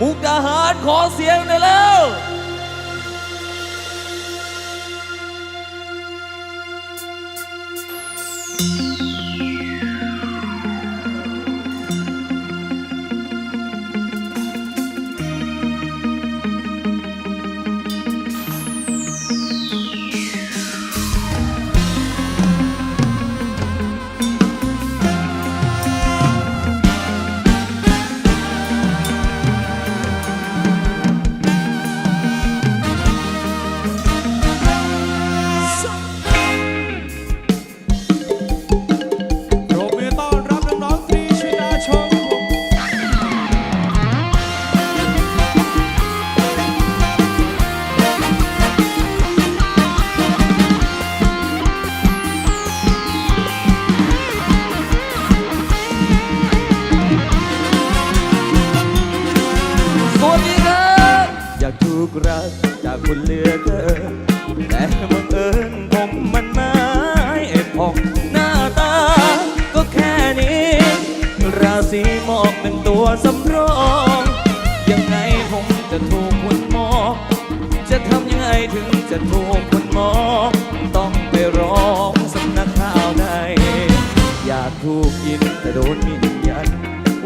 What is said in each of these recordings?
มุกดาหารขอเสียงหน่อยแล้ว อกเป็นตัวสำรอง ยังไงผมจะถูกคนมอง จะทำยังไงถึงจะถูกคนมอง ต้องไปร้องสำนักข่าวไหนอยากถูกยินแต่โดนมินยัน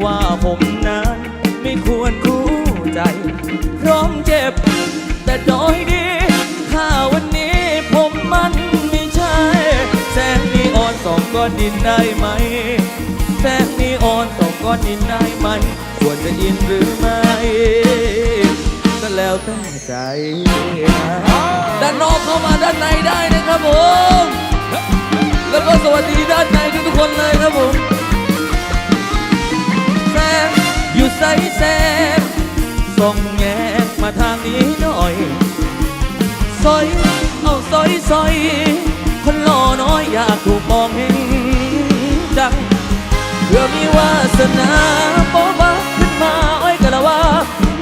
ว่าผมนั้นไม่ควรคู่ใจพร้อมเจ็บ แต่โอยดีถ้าวันนี้ผมมันไม่ใช่ แสนนีออนสองก้อนดินได้ไหม ก่อนินได้ไหม ควรจะยินหรือไม่ก็แล้วแต่ใจด้านนอกเข้ามาด้านในได้นะครับผม แล้วก็สวัสดีด้านในทุกทุกคนเลยครับผมแซมอยู่ใส่แซมส่งแงมาทางนี้หน่อยซอยเอาซอยซอยคนหล่อน้อยอยากถูกมองเห็นจัง เพื่อมีวาสนาโบบาขึ้นมาอ้อยกะละวา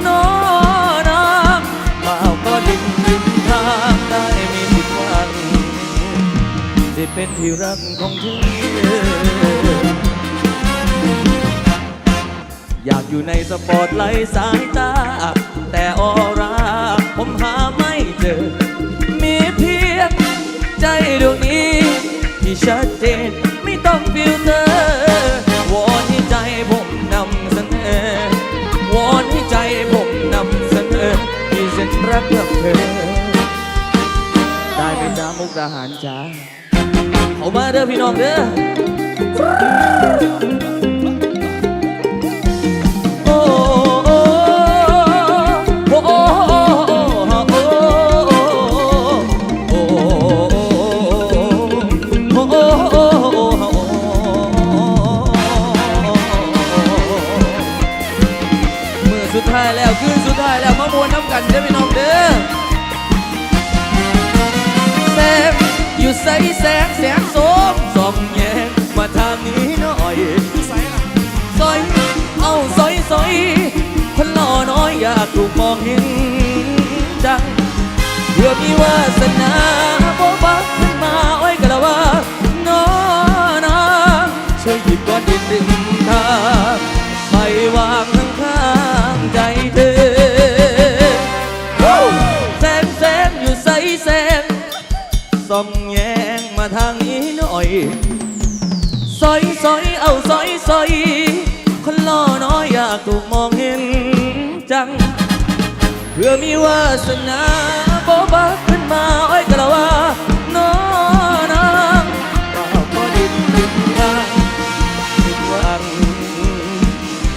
น้อน้ำมาเอาก็ดิ่งดิ่งทางได้มีสิบวันที่เป็นที่รักของเธออยากอยู่ในสปอร์ตไลท์สายตาแต่อ้อ ได้ไหมจ้ามุกทหารจ้าเขามาเด้อพี่น้องเด้อ ถูกมองเห็นจังเพื่อมีวาสนาโบบาขึ้นมาอ้อยกะละว่าน้อนาช่วยหยิบก้อนดินดึงทางไปวางข้างข้างใจเธอแสงแสงอยู่ใสแสงส่องแยงมาทางนี้หน่อยซอยซอยเอาซอยซอยคนล่อน้อยอยากถูกมอง มีวาสนาโบบาขึ้นมาอ้อยกระว่าน้อนางก็พอดินดินทางดินวัง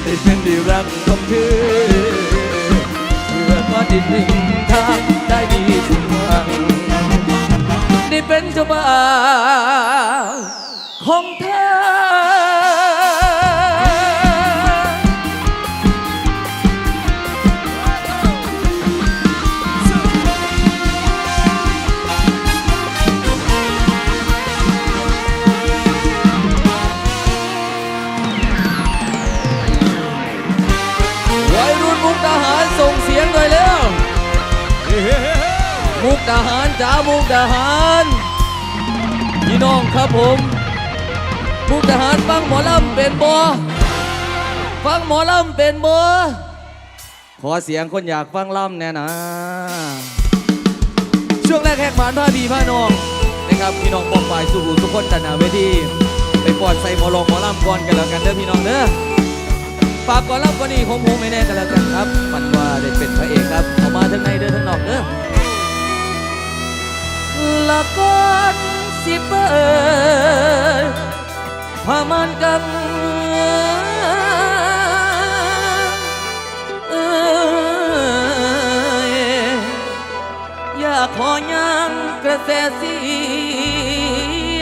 ได้เป็นดีรักของเธอเพื่อพอดินดิน จ้ามุกดาหารพี่น้องครับผมมุกดาหารฟังหมอลำเป็นบ่ฟังหมอลำเป็นบ่คขอเสียงคนอยากฟังล่ำแน่นะ ช่วงแรกแหกหมานผ้าบีผ้านองนะครับพี่น้องปองฝ่ายสู่หูทุกคนตันหนาเวทีไปปอดใส่หมอลองหมอลำก่อนกันแล้วกันเด้อพี่น้องเด้อฝากก่อนรับก่อนนี้ของผมไม่แน่กันแล้วกันครับ มันว่าได้เป็นพระเอกครับเอามาทั้งในเด้อทั้งนอกเด้อ ละก่อนสิเปิดพามันกันเอยอยากขอยังกระแสเสี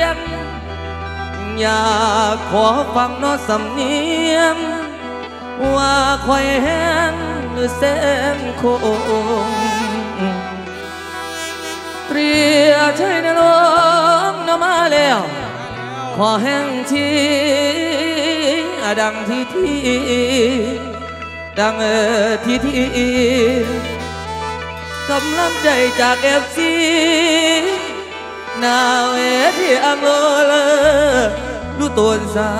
ยง อยากขอฟังนอสำเนียง ว่าคอยแห้งหรือแสงคง เรียใช่นลงนมาแล้ว ขอแห้งทีดังที่ที่ดังเออที่ที่กำลังใจจากเอฟซีนาวเอที่อังโลเลดูตัวสา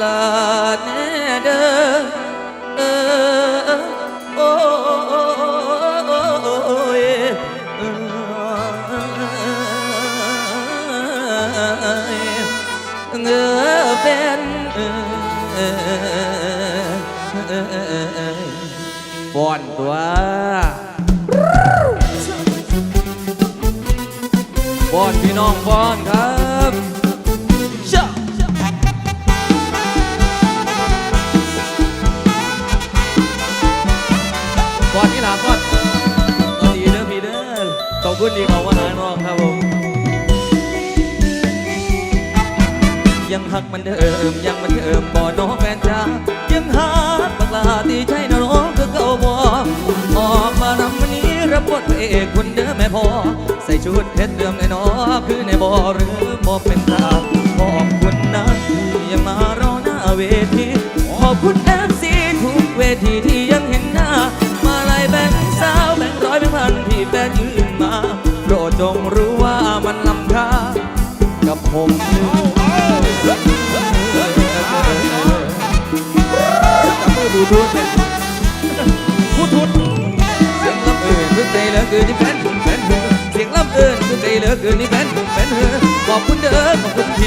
ลาแน่เด้อ ฟอนตัวฟอนพี่น้องฟอนครับชะฟอนที่หลังฟอนตอนดีเด้อพี่เด้อขอบคุณที่เขามาหาน้องครับผมยังหักมันเดิม เอกคนเดิมแม่พอใส่ชุดเพชรเดิมในน้อคือในบ่หรือบ่เป็นตาขอบคุณนะที่ยังมารอหน้าเวทีขอบคุณเอฟซีทุกเวทีที่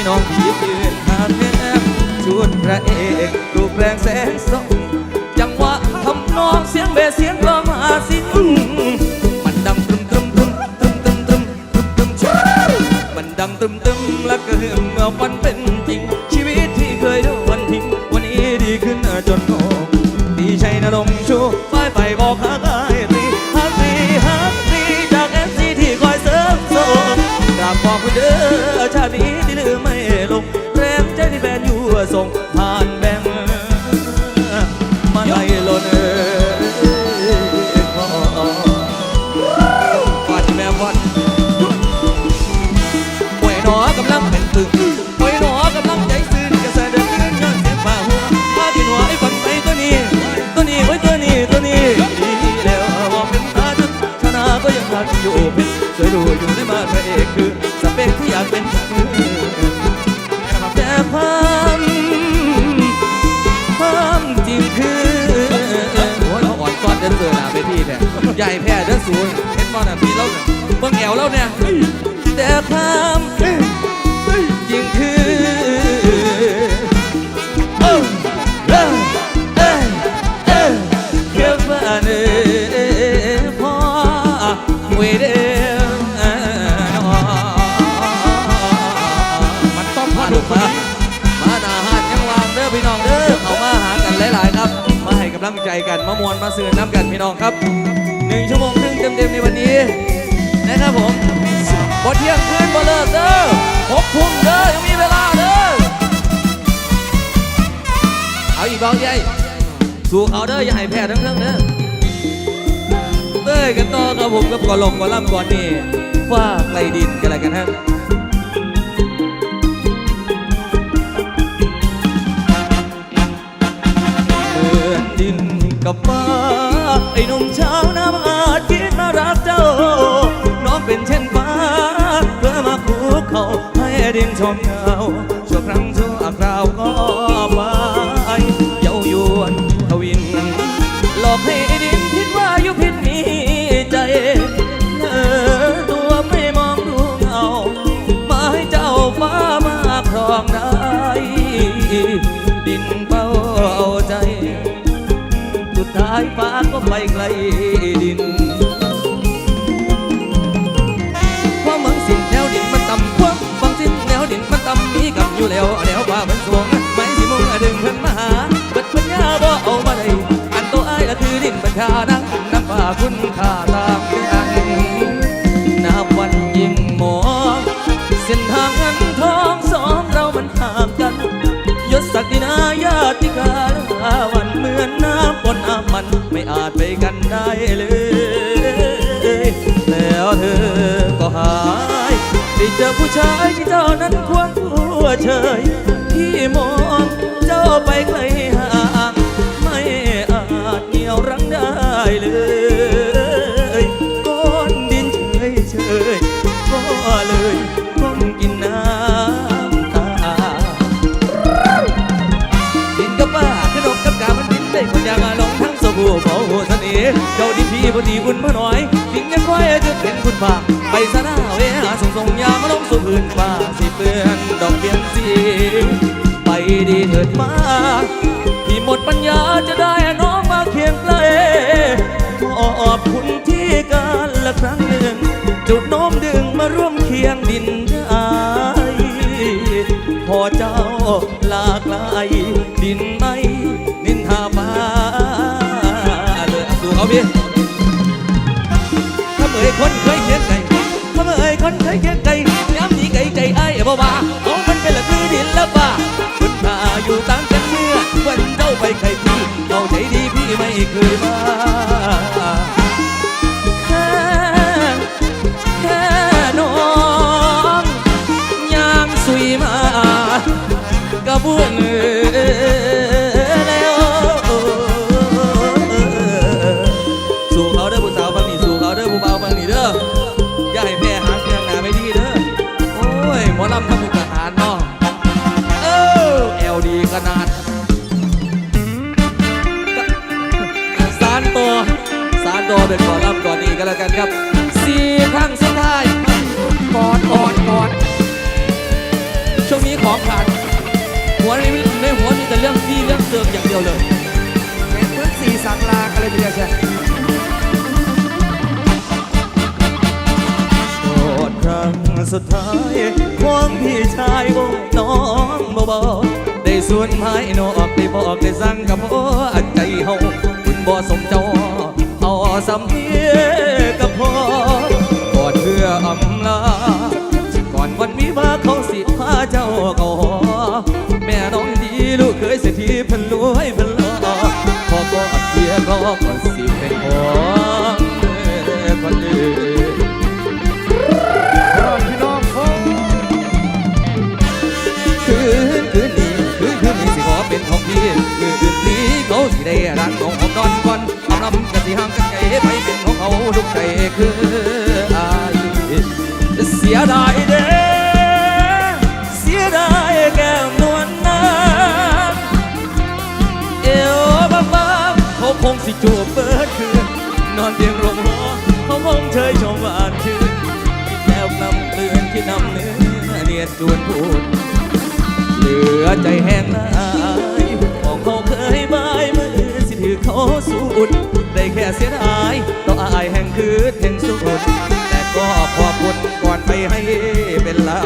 ขอบคุณพี่น้องที่ยืนทางแนมชุดพระเอกรูปแรงแสงส่องจังหวะทำนองเสียงเบสเสียงกลองมาสิมันดังตรึมตรึมตรึมตรึมตรึมตรึมตรึมตรึมมันดังตรึมตรึมแล้วก็เหื่อมเมื่อวันเป็น สูงเห็นบอลอะพี่เราเบิ่งแอวเราเนี่ยแต่ความจริงคือเอ้าเอ้าเอ้าเอ้าแค่ฝันเอ้ยพอเวเดนอมันต้องพมาดูดูมามาหนาหาดยังวางเด้อพี่น้องเด้อเขามาหากันหลายๆครับ มาให้กำลังใจกันมามวนมาเสือน้ำกันพี่น้องครับหนึ่งชั่วโมง เต็มๆในวันนี้ นะครับผมบเที่ยงคืนบอเลิกเด้อหกทุ่มเด้อยังมีเวลาเด้อเอาอีกเบาใหญ่สู้เขาเด้ออย่าให้แพ้ทั้งทั้งเด้อเต้ยกันต่อครับผมกับก่อนลงก่อนล่ำก่อนนี่ฟ้าไกลดินกันอะไรกันฮะ ดินชมเงาชั่วครั้งชั่วคราวก็ไปเย้ายวนทวิน หลอกให้ดินคิดว่าอยู่ผิดมีใจเออตัวไม่มองดูเงามาให้เจ้าฟ้ามาครองได้ ดินเป้าเอาใจ สุดท้ายฟ้าก็ไปไกลดิน ชานังน้ำฟ้าคุณค่าตามกันนับวันยิ่งมองเส้นทางเงินทองสองเรามันห่างกัน ยศศักดินาญาติกาลาวันเหมือนน้ำปนน้ำมันไม่อาจไปกันได้เลย แล้วเธอก็หายได้เจอผู้ชายที่เจ้านั้นควงหัวเฉย ดีพี่พอดีอุ่นมาหน่อยทิ้งยังค่อยจะเป็นคุณป้าไปซะหน้าเวหาส่งส่งยามาลงสู่พื้นฟ้าสิเปื้อนดอกเบี้ยสีไปดีเถิดมาที่หมดปัญญาจะได้น้องมาเคียงไกลขอบคุณที่การละครั้งหนึ่ง จุดโน้มดึงมาร่วมเคียงดินได้พอเจ้าหลากลายดินไม่ คนเคยเขียนไก่ย้ำนี้ไก่ใจไอ้บ่ว่าน้องมันเป็นละคือดินละฟ้าคุณพาอยู่ต่างกันเมื่อวันเจ้าไปไก่พี่เอาใจดีพี่ไม่เคยมาแค่แค่น้องยางสุยมา กระบวนแล้ว ดิมอย่างเดียวเลยเป็นพื้นสีสังลากันเลยทีเดียวใช่โปรดครั้งสุดท้ายของพี่ชายโอ้น้องบ่บอกได้ส่วนไม้นอกได้บอกได้สั่งกับพ่อใจเฮาคุณบ่สมเจ้าเอาสำเนียกับพ่อกอดเพื่ออำลาก่อนวันวิวาเขาสิพาเจ้าเขาหอแม่น้องดี ลูกเคยเสียทีเพันรวยเพันหล่อพอก็อัดเพียรอก่อน นียนจวนพูด เหลือใจแห้งนายบอกเขาเคยบายมือสิถือเขาสูดได้แค่เสียดายต่ออายแห่งคืนแห่งสุด แต่ก็ขอบคุณก่อนไปให้เป็นลา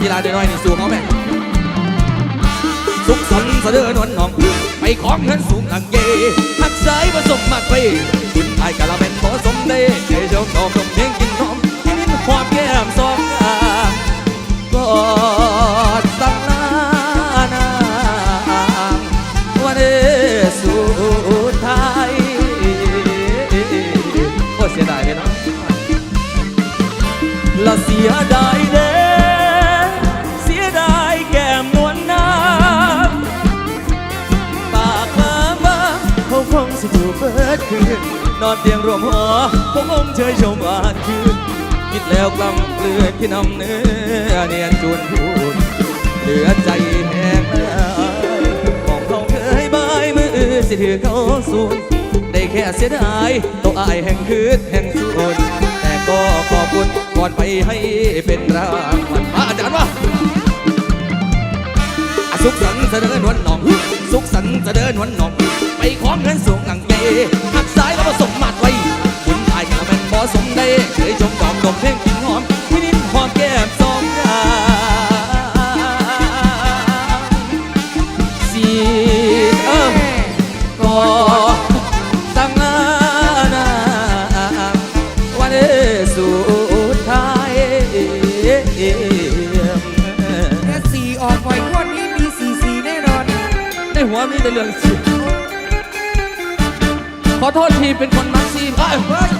กีฬาเด็กน้อยนี่สู้เขาไหมสุขสันต์เสดอนวนหนองไปของเงินสูงหลังเยหักสายผสมมากไปคุณไอ้กะละเป็นขอสมเด้เจ้าตอมลมเพลงกินนมกินความแก้มสองข้างกอ ดสังลานางวันสุดท้ายโอ้เสียดายเลยเนาะละเสียดายเด้เสียดายแก้มนวลน้ำปากบางบางเขาคงสิถูกเปิดคืนนอนเตียงรวมหัวเขาคงเชยชมอ่านคืน แล้วกลำเลือที่น้ำเนื้อเนียนจุนพูดเหลือใจแห้งมองเขาเคยบายมือสิถือเขาสูญได้แค่เสียดายตัวอายแห่งคืดแห่งสุนแต่ก็ขอบคุณก่อนไปให้เป็นรางวัลมาอาจารย์ว่าสุขสันต์เสนอนวลหนอง สุขสันต์เสนอนวลหนอง ไปขอเงินสูงหลังเหญ่หักสายแล้วมาสมมาดไว้บุญตายกับแมนบอสมได้เคยชมดอ โทษที่เป็นคนมักซีเอ้ย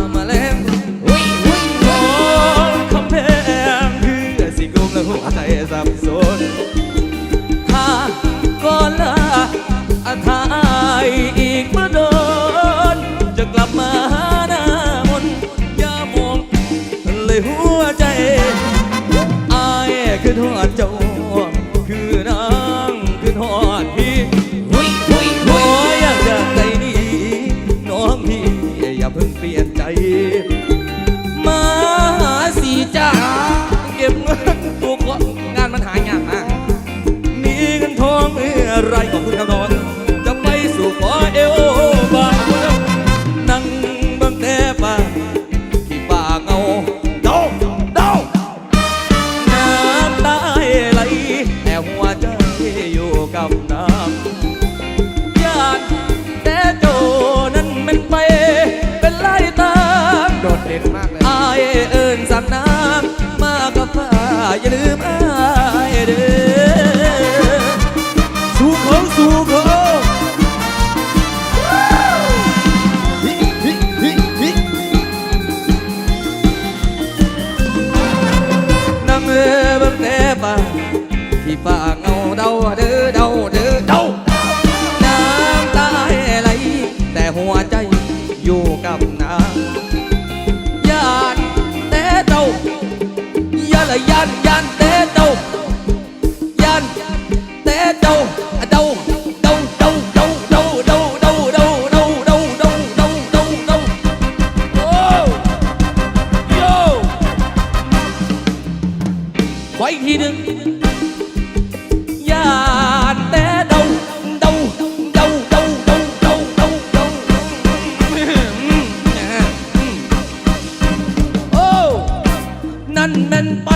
นั่นแม่นไป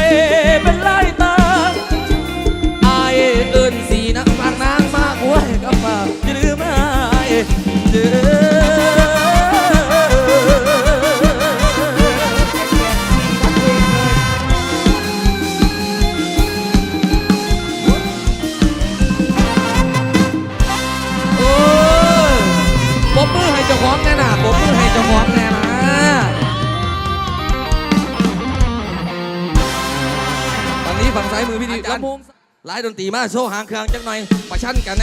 เป็นไรยตาอายเอิญสีนักฝากนางมากว้ยกับฝากอย่าลืมอายเจอ หลายดนตรีมาโชว์หางเครื่องจังหน่อยประชันกัน